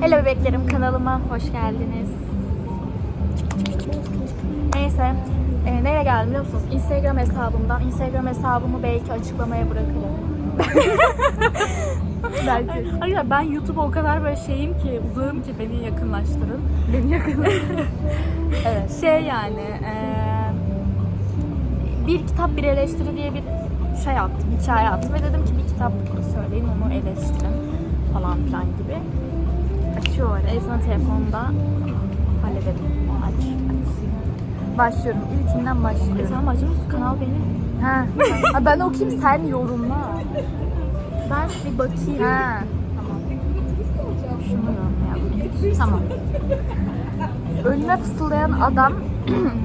Hello bebeklerim kanalıma hoş geldiniz. Neyse, e, nereye geldim biliyor musunuz? Instagram hesabımdan. Instagram hesabımı belki açıklamaya bırakırım. belki. Hayır ben YouTube'a o kadar böyle şeyim ki, uzağım ki beni yakınlaştırın. Beni yakın. evet. Şey yani, eee, Bir kitap bir eleştiri diye bir şey attım, hikaye attım ve dedim ki bir kitap söyleyin onu eleştirin falan filan gibi. Açıyor öyle. Ezna telefonda halledelim. Aç, aç. Başlıyorum. İlkinden E başlıyorum. tamam acımız kanal benim. Ha. ha ben okuyayım sen yorumla. Ben bir bakayım. Ha. Şunu yorumlayalım. Tamam. Ölüme fısıldayan adam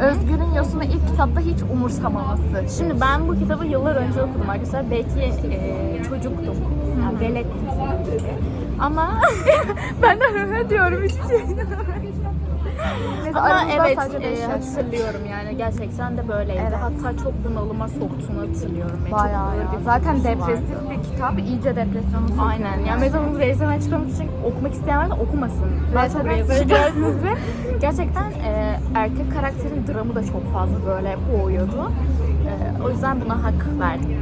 Özgür'ün Yosun'u ilk kitapta hiç umursamaması. Şimdi ben bu kitabı yıllar önce okudum arkadaşlar. Belki e, çocuktum. Yani velettim. Ama ben de diyorum hiçbir şey. Neyse, Ama evet e, hatırlıyorum yani gerçekten de böyleydi. Evet. Hatta çok bunalıma soktuğunu hatırlıyorum. Bayağı ya. bir Zaten depresif vardı. bir kitap. iyice depresyonu sokuyor. Aynen. Yani mesela bunu Reysen'e açıklamak için okumak isteyenler de okumasın. Reysen'i gördünüz ve gerçekten e, erkek karakterin dramı da çok fazla böyle boğuyordu. E, o yüzden buna hak verdim.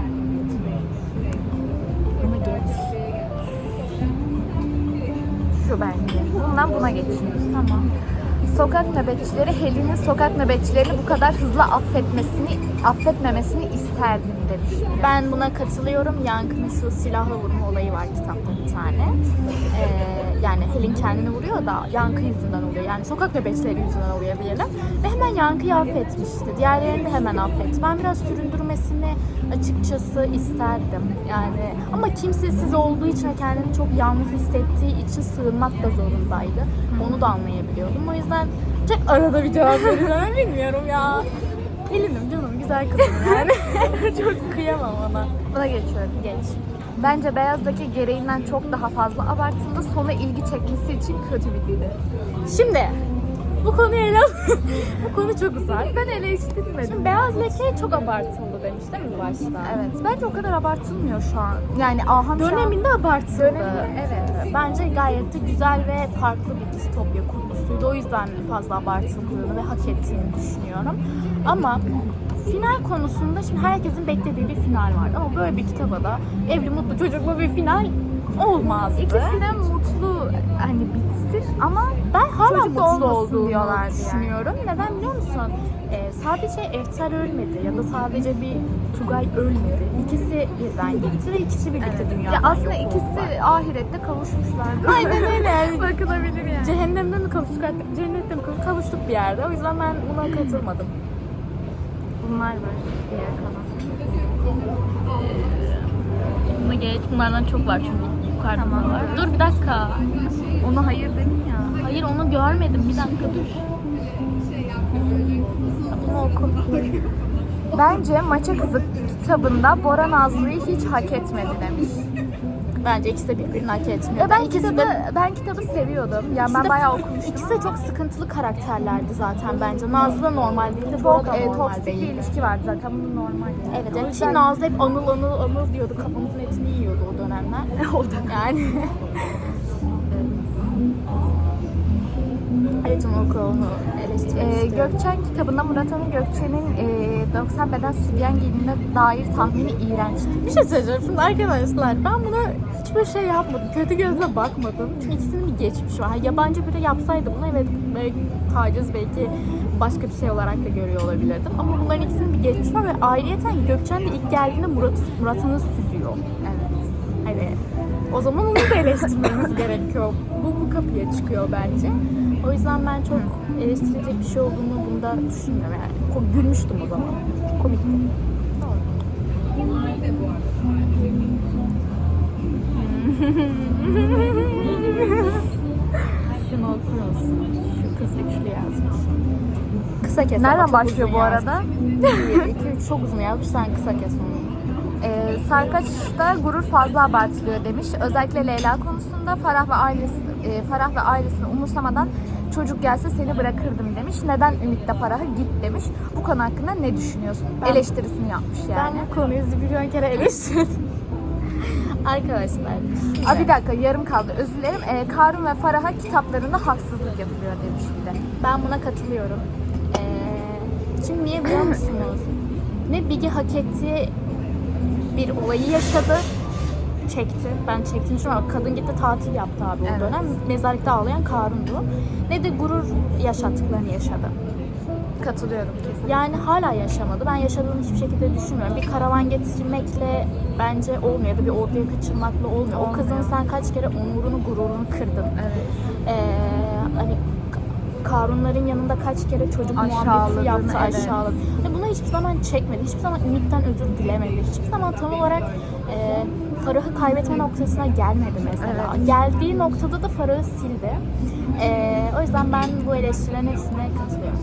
Bunu geç. Şu bence. Bundan buna geçiyoruz. Tamam. Sokak nöbetçileri Helin'in sokak nöbetçilerini bu kadar hızlı affetmesini affetmemesini isterdim demiş. Ben buna katılıyorum. Yankı'nın şu silahla vurma olayı var kitapta bir tane. Ee, yani Helin kendini vuruyor da Yankı yüzünden oluyor. Yani sokak nöbetçileri yüzünden oluyor diyelim. Ve Yankı'yı affetmişti. Diğerlerini de hemen affetti. Ben biraz süründürmesini açıkçası isterdim. Yani ama kimsesiz olduğu için kendini çok yalnız hissettiği için sığınmak da zorundaydı. Onu da anlayabiliyordum. O yüzden çok arada bir cevap veriyorum. Bilmiyorum ya. Helin'im canım güzel kızım yani. çok kıyamam ona. Buna geçiyorum. Geç. Bence Beyaz'daki gereğinden çok daha fazla abartıldı. Sona ilgi çekmesi için kötü bir dili. Şimdi bu konuyu ele Bu konu çok uzak. Ben eleştirmedim. Şimdi beyaz leke çok abartıldı demiş değil mi başta? Evet. Bence o kadar abartılmıyor şu an. Yani an- Döneminde abartıldı. Döneminde, evet. Bence gayet de güzel ve farklı bir distopya kurgusuydu. O yüzden fazla abartıldığını ve hak ettiğini düşünüyorum. Ama final konusunda şimdi herkesin beklediği bir final var. Ama böyle bir kitaba da evli mutlu çocuklu bir final olmazdı. İkisi de mutlu hani Hala Çocuk mutlu olmasın olduğunu diyorlardı yani. düşünüyorum. Neden biliyor musun? Ee, sadece Eftel ölmedi ya da sadece bir Tugay ölmedi. İkisi birden gitti ve ikisi birlikte dünyadan ya aslında yok ikisi oldular. ahirette kavuşmuşlardı. Aynen öyle. Bakılabilir yani. Cehennemde mi kavuştuk cennette mi kavuştuk, kavuştuk bir yerde. O yüzden ben buna katılmadım. Bunlar var diğer kalan. Buna geç. Bunlardan çok var çünkü yukarıda Tamam. var. Dur bir dakika. Ona hayır dedin ya. Hayır onu görmedim. Bir dakika dur. Bunu oku. Bence Maça Kızı kitabında Bora Nazlı'yı hiç hak etmedi demiş. Bence ikisi de birbirini hak etmiyor. Ya ben İkisi kitabı de ben kitabı seviyordum. Yani ben de- bayağı okumuştum. İkisi de çok sıkıntılı karakterlerdi zaten bence. Nazlı da normal değildi, çok da e, toksik bir ilişki vardı zaten bu normal. Yani. Evet, yani yüzden- Nazlı hep anıl anıl anıl diyordu. Kafamızın etini yiyordu o dönemler. o dönem. Yani. Evet onu oku onu eleştirmek Ee, istiyorum. Gökçen kitabında Murat Han'ın Gökçen'in e, 90 beden sütyen giydiğine dair tahmini iğrençti. Bir şey söyleyeceğim şimdi arkadaşlar ben buna hiçbir şey yapmadım. Kötü gözle bakmadım. Çünkü ikisinin bir geçmişi var. Yabancı biri yapsaydı bunu evet belki taciz belki başka bir şey olarak da görüyor olabilirdim. Ama bunların ikisinin bir geçmişi var ve ayrıyeten Gökçen de ilk geldiğinde Murat, Murat'ını süzüyor. Evet. Hani o zaman onu da eleştirmemiz gerekiyor. Bu bu kapıya çıkıyor bence. O yüzden ben çok eleştirilecek bir şey olduğunu bunda düşünmüyorum. Yani gülmüştüm o zaman. Komikti. Şunu okur musun? Şu kız üçlü yazmış. Kısa kes. ama Nereden çok başlıyor uzun bu yazmış. arada? 1, 2, 3 çok uzun yazmış. Sen kısa kes onu. Ee, Sarkaç'ta gurur fazla abartılıyor demiş. Özellikle Leyla konusunda Farah ve ailesi e, Farah ve ailesini umursamadan çocuk gelse seni bırakırdım demiş. Neden Ümit de Farah'a git demiş. Bu konu hakkında ne düşünüyorsun? Ben- Eleştirisini yapmış yani. Ben bu konuyu bir kere eleştirdim. Arkadaşlar. Aa, bir dakika yarım kaldı özür dilerim. Ee, Karun ve Farah'a kitaplarında haksızlık yapılıyor demiş bir de. Ben buna katılıyorum. Ee, çünkü niye biliyor musunuz? ne Bigi hak ettiği bir olayı yaşadı. Çekti. Ben çektim çünkü kadın gitti tatil yaptı abi o Evet. dönem. Mezarlıkta ağlayan Karun'du. Ne de gurur yaşattıklarını yaşadı. Katılıyorum kesin. Yani hala yaşamadı. Ben yaşadığını hiçbir şekilde düşünmüyorum. Bir karavan getirmekle bence olmuyor ya da bir ortaya kaçırmakla olmuyor. O kızın Olmuyor. sen kaç kere onurunu, gururunu kırdın. Evet. Ee, hani Karunların yanında kaç kere çocuk muhabbeti yaptı, evet. aşağıladı. Bunu hiçbir zaman çekmedi, hiçbir zaman Ümit'ten özür dilemedi. Hiçbir zaman tam olarak e, Farah'ı kaybetme noktasına gelmedi mesela. Evet. Geldiği noktada da Farah'ı sildi. E, o yüzden ben bu eleştirilerin hepsine katılıyorum.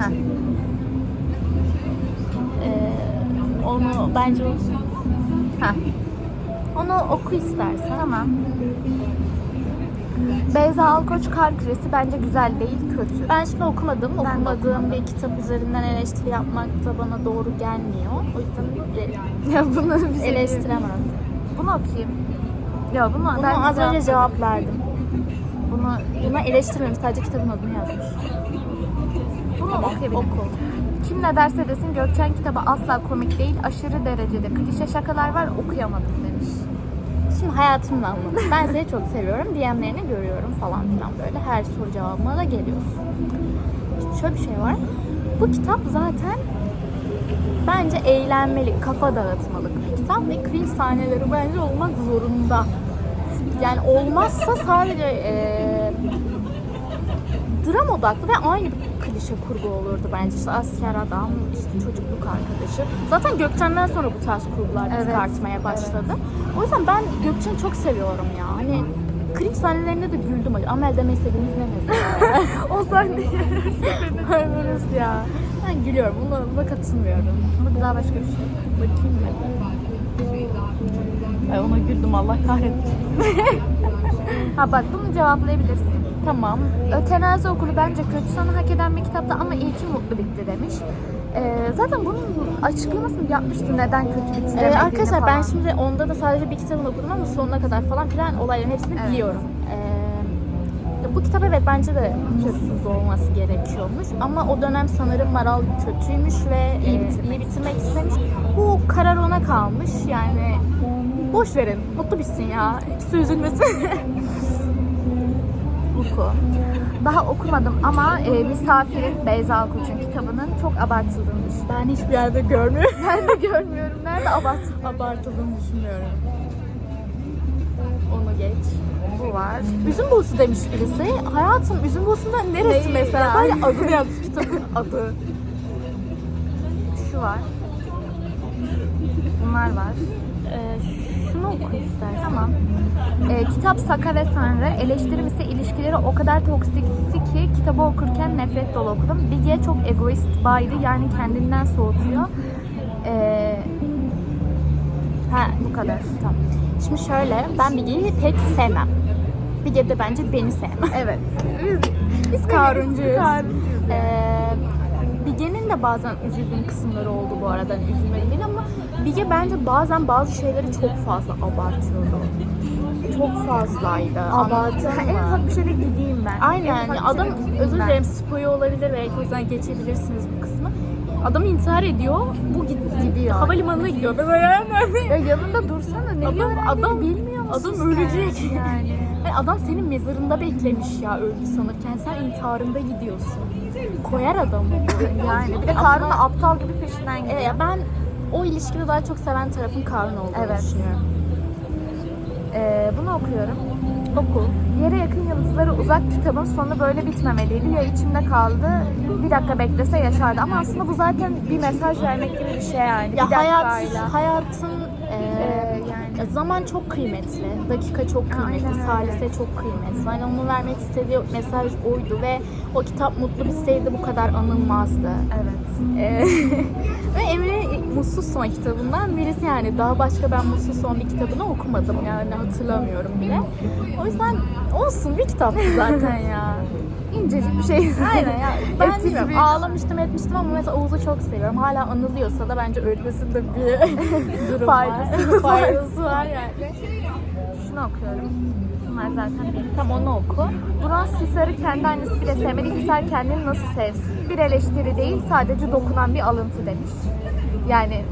Heh. E, onu bence Heh. onu oku istersen. Tamam. Beyza Alkoç Kar Küresi bence güzel değil, kötü. Ben şimdi okumadım. Ben Okumadığım bir kitap üzerinden eleştiri yapmak da bana doğru gelmiyor. O yüzden e, ya bunu bir şey eleştiremem. Bunu okuyayım. Ya bunu, Bunu ben az önce cevap- cevap verdim. Bunu, Buna eleştirmemiş. Sadece kitabın adını yazmış. bunu okuyabilirim. Oku. Kim ne derse desin Gökçen kitabı asla komik değil. Aşırı derecede klişe şakalar var okuyamadım demiş. Şimdi hayatımla anladım. Ben seni çok seviyorum. DM'lerini görüyorum falan filan böyle. Her soru cevabıma da geliyorsun. Şimdi şöyle bir şey var. Bu kitap zaten bence eğlenmeli, kafa dağıtmalık bir kitap ve cringe sahneleri bence olmak zorunda. Yani olmazsa sadece eee dram odaklı ve aynı klişe kurgu olurdu bence. İşte asker adam, işte çocukluk arkadaşı. Zaten Gökçen'den sonra bu tarz kurgular Evet, tartmaya başladı. O yüzden ben Gökçen'i çok seviyorum ya. Hani cringe sahnelerinde de güldüm. Amel deme istediğiniz ne mesela? o sahne. Hayırlısı ya. Ben gülüyorum. Buna, buna katılmıyorum. Bu daha başka bir şey. Bakayım mı? Ay ona güldüm Allah kahretsin. Ha bak bunu cevaplayabilirsin. Tamam. Ötenazi okulu bence kötü sonu hak eden bir kitaptı ama iyi ki mutlu bitti demiş. Ee, zaten bunun açıklamasını yapmıştı neden kötü bitiremediğini Ee, arkadaşlar ben falan. şimdi onda da sadece bir kitabını okudum ama sonuna kadar falan filan olayların hepsini Evet. biliyorum. Ee, bu kitap evet bence de mutsuz olması gerekiyormuş ama o dönem sanırım Maral kötüymüş ve iyi, iyi bitirmek istemiş. Bu karar ona kalmış yani boş verin mutlu bitsin ya kimse üzülmesin. Oku. Daha okumadım ama e, Misafirin Beyza Alkoç'un kitabının çok abartıldığını düşünüyorum. Ben hiçbir yerde görmüyorum. Ben de görmüyorum. Nerede abartıldığını Abartıldığını düşünmüyorum. Onu geç. Bu var. Üzüm boğusu demiş birisi. Hayatım üzüm boğusunda neresi Neyi mesela? yani? Böyle adını yazmış kitabın adı. Şu var. Bunlar var. Ee, şunu oku istersen. Tamam. Ee, kitap Saka ve Sanrı. Eleştirim ise ilişkileri o kadar toksikti ki kitabı okurken nefret dolu okudum. Bilge çok egoist, baydı yani kendinden soğutuyor. Ee, Ha bu kadar. Tamam. Şimdi şöyle ben Bige'yi pek sevmem. Bige de bence beni sevmem. Evet. Biz Karuncuyuz. Karuncuyuz. Ee, Bige'nin de bazen üzüldüğüm kısımları oldu bu arada. Üzülmedim değil ama Bige bence bazen bazı şeyleri çok fazla abartıyordu. Çok fazlaydı. Mı? en ufak bir şeyde gideyim ben. En Aynen yani bir adam özür dilerim spoyu olabilir belki o yüzden geçebilirsiniz bu kısmı. Adam intihar ediyor. Bu git gidiyor. Havalimanına gidiyor. Ben böyle Ya yanında dursana. Ne Adam- adam- bilmiyor musun adam ölecek. Yani. Ay, adam senin mezarında beklemiş ya öldü sanırken. Sen intiharında gidiyorsun. Koyar adamı. Yani bir de Karun da aptal gibi peşinden gidiyor. E, ben o ilişkide daha çok seven tarafın Karun olduğunu Evet. düşünüyorum. Ee, bunu okuyorum. Oku. Yere yakın yıldızları uzak kitabın sonu böyle bitmemeliydi. Ya içimde kaldı, bir dakika beklese yaşardı. Ama aslında bu zaten bir mesaj vermek gibi bir şey yani. Ya bir hayat, hayatın. Ya Zaman çok kıymetli, dakika çok kıymetli, Aynen öyle. salise çok kıymetli. Yani onun vermek istediği mesaj oydu ve o kitap mutlu bitseydi bu kadar anılmazdı. Evet. Ee, ve Emre Mutsuz Son kitabından birisi yani daha başka ben Mutsuz Son bir kitabını okumadım yani hatırlamıyorum bile. O yüzden olsun bir kitaptı zaten ya. incecik bir şey. Aynen ya. Ben Etkisi bilmiyorum. büyük. Ağlamıştım etmiştim ama mesela Oğuz'u çok seviyorum. Hala anılıyorsa da bence ölmesinde bir durum Faydası var. Faydası var yani. Şunu okuyorum. Bunlar zaten benim. Tam onu oku. Bronz Hisar'ı kendi annesi bile sevmedi. Hisar kendini nasıl sevsin? Bir eleştiri değil sadece dokunan bir alıntı demiş. Yani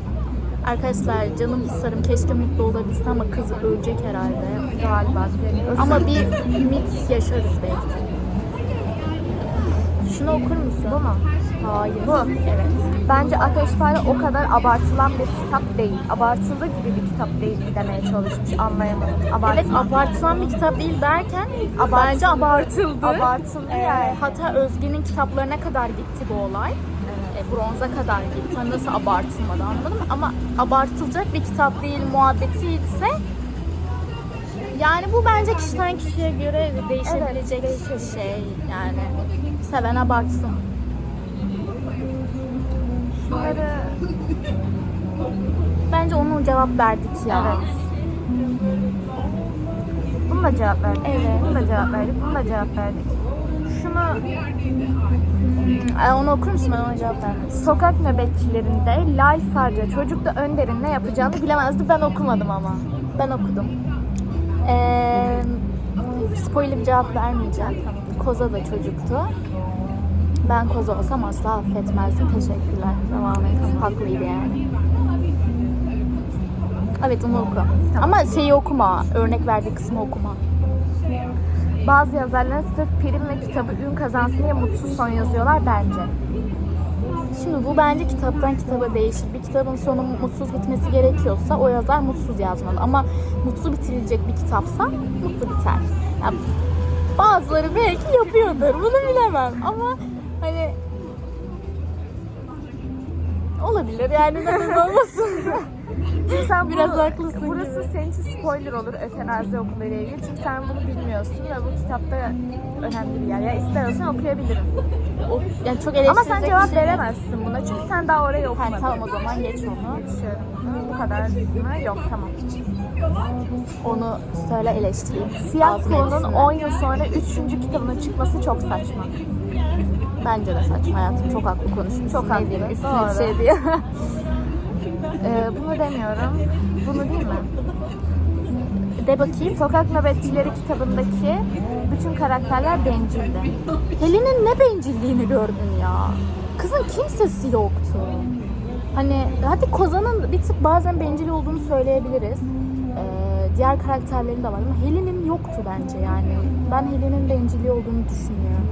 Arkadaşlar canım hisarım keşke mutlu olabilse ama kız ölecek herhalde. galiba. Ama bir ümit yaşarız belki. Şunu okur musun? bu mu? Hayır. Bu. Evet. Bence Ateşpare o kadar abartılan bir kitap değil. Abartılı gibi bir kitap değil demeye çalışmış. Anlayamadım. Evet Abartılan. abartılan bir kitap değil derken Abartılı. bence abartıldı. Abartılı Ee, yani. hatta Özge'nin kitaplarına kadar gitti bu olay. E, bronza kadar gitti. Hani nasıl abartılmadı anladın mı? Ama abartılacak bir kitap değil muhabbeti ise yani bu bence kişiden kişiye göre değişebilecek bir şey yani. Seven abartsın. Bunları Bence onun cevap verdik ya. Evet. Bunu da cevap verdik. Evet. Bunu da cevap verdik. Bunu da cevap verdik. Şunu Ay, onu okur musun? Ben ona cevap vermem. sokak nöbetçilerinde Lal Sarca çocukta Önder'in ne yapacağını Bilemezdi ben okumadım ama. Ben okudum. Ee, spoiler bir cevap vermeyeceğim. Koza da çocuktu. Ben koza olsam asla affetmezdim. Teşekkürler. Devam et. Haklıydı yani. Evet onu oku. Ama şeyi okuma. Örnek verdiği kısmı okuma. bazı yazarlar sırf prim ve kitabı ün kazansın diye mutsuz son yazıyorlar bence. Şimdi bu bence kitaptan kitaba değişir. Bir kitabın sonu mutsuz bitmesi gerekiyorsa o yazar mutsuz yazmalı. Ama mutlu bitirilecek bir kitapsa mutlu biter. Yani bazıları belki yapıyordur. Bunu bilemem. Ama hani olabilir yani neden olmasın. Şimdi sen Biraz haklısın Burası gibi. senin için spoiler olur ötenazi okuluyla ilgili. Çünkü sen bunu bilmiyorsun ve bu kitapta önemli bir yer. Ya istersen okuyabilirim. O, yani çok Ama sen cevap bir şey veremezsin buna çünkü sen daha orayı Ha, okumadın. tamam o zaman geç onu. Bu kadar? Yok tamam. Onu söyle eleştireyim. Siyah Kuğu'nun etsinler. 10 yıl sonra 3. kitabının çıkması çok saçma. Bence de saçma hayatım. Çok haklı konuşmuşsun. Çok haklı, üstüne bir şey diye. Ee, bunu demiyorum. Bunu değil mi? De bakayım. Sokak Nöbetçileri kitabındaki bütün karakterler bencildi. Helen'in ne bencilliğini gördün ya. Kızın kimsesi yoktu. Hani hadi Kozan'ın bir tık bazen bencil olduğunu söyleyebiliriz. Diğer karakterlerin de var ama Helen'in yoktu bence yani. Ben Helen'in bencilliği olduğunu düşünüyorum.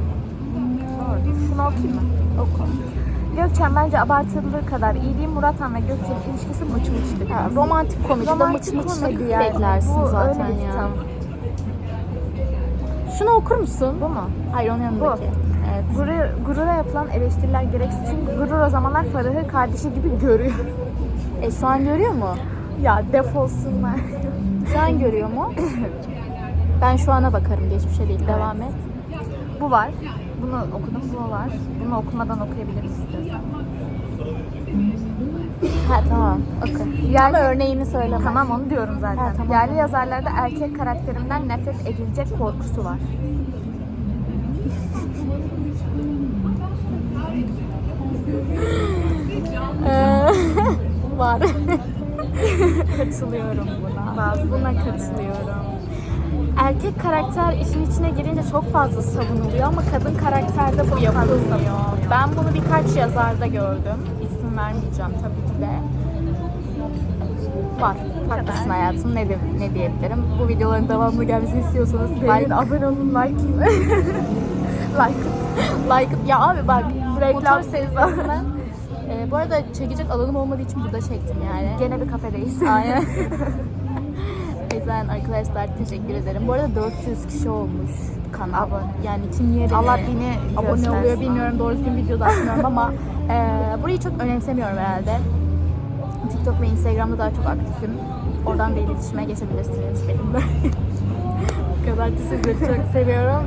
Doğru. Şunu okuyayım mı? Oku. Gökçen bence abartıldığı kadar iyi değil. Murat Han ve Gökçen'in ilişkisi mıç mıçtı. Ha, romantik komedide mıç Romantik mıçlık komedi yani. beklersin Bu zaten öyle ya. kitap. Şunu okur musun? Bu mu? Hayır onun yanındaki. Evet. Gurur, gurura yapılan eleştiriler gereksiz. Çünkü gurur o zamanlar Farah'ı kardeşi gibi görüyor. E şu an görüyor mu? ya defolsunlar. An görüyor mu? ben şu ana bakarım geçmişe değil. Devam et. Bu var. Bunu okudum. Bu var. Bunu okumadan okuyabiliriz istiyorsan. Ha tamam. Oku. Yerli- Ama örneğini söyleme. Tamam onu diyorum zaten. Ha, tamam. Yerli yazarlarda erkek karakterinden nefret edilecek korkusu var. Var. katılıyorum buna. Buna katılıyorum. Erkek karakter işin içine girince çok fazla savunuluyor ama kadın karakterde bu yapılmıyor. Ben bunu birkaç yazarda gördüm. İsim vermeyeceğim tabii ki de. Var. Haklısın hayatım. Ne, de, ne diyebilirim? Bu videoların devamlı gelmesini istiyorsanız like, abone olun, like. like. like. Ya abi bak. Reklam sezonunda. Ee, bu arada çekecek alanım olmadığı için burada çektim yani. Gene bir kafedeyiz. Aynen. o yüzden arkadaşlar teşekkür ederim. Bu arada 400 kişi olmuş kanal. Abone. Yani kim niye beni Allah beni abone oluyor bilmiyorum. Doğru düzgün video da atmıyorum ama e, burayı çok önemsemiyorum herhalde. TikTok ve Instagram'da daha çok aktifim. Oradan da iletişime geçebilirsiniz benimle. Bu kadar da sizleri çok seviyorum.